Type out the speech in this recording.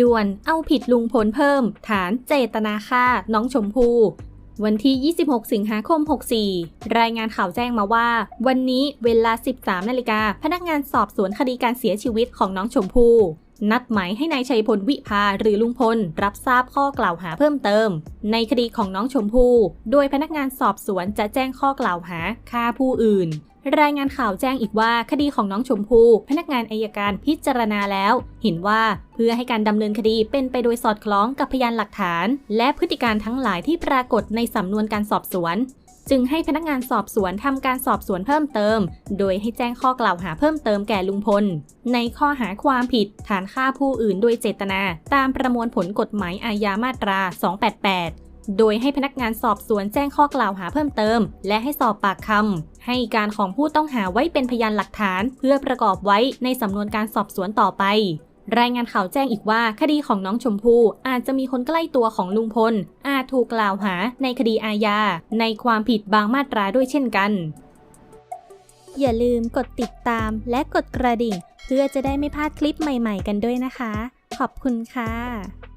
ด่วนเอาผิดลุงพลเพิ่ม ฐานเจตนาฆ่าน้องชมพู่วันที่ 26 สิงหาคม 64 รายงานข่าวแจ้งมาว่า วันนี้เวลา 13 นาฬิกา พนักงานสอบสวนคดีการเสียชีวิตของน้องชมพู่ นัดหมายให้นายชัยพลวิภาหรือลุงพล รับทราบข้อกล่าวหาเพิ่มเติม ในคดีของน้องชมพู่ โดยพนักงานสอบสวนจะแจ้งข้อกล่าวหาฆ่าผู้อื่น รายงานข่าวแจ้งอีกว่าคดีของน้องชมพู่พนักงานอายการพิจารณาแล้ว เห็นว่าเพื่อให้การดำเนินคดีเป็นไปโดยสอดคล้องกับพยานหลักฐาน และพฤติการทั้งหลายที่ปรากฏในสำนวนการสอบสวน จึงให้พนักงานสอบสวนทำการสอบสวนเพิ่มเติม โดยให้แจ้งข้อกล่าวหาเพิ่มเติมแก่ลุงพล ในข้อหาความผิดฐานฆ่าผู้อื่นโดยเจตนา ตามประมวลผลกฎหมายอาญามาตรา 288 โดยให้พนักงานสอบสวนแจ้งข้อกล่าวหาเพิ่มเติม และให้สอบปากคำให้การของผู้ต้องหาไว้เป็นพยานหลักฐาน เพื่อประกอบไว้ในสำนวนการสอบสวนต่อไป รายงานข่าวแจ้งอีกว่าคดีของน้องชมพู่อาจจะมีคนใกล้ตัวของลุงพล อาจถูกกล่าวหาในคดีอาญาในความผิดบางมาตราด้วยเช่นกัน อย่าลืมกดติดตามและกดกระดิ่ง เพื่อจะได้ไม่พลาดคลิปใหม่ ๆ กันด้วยนะคะ ขอบคุณค่ะ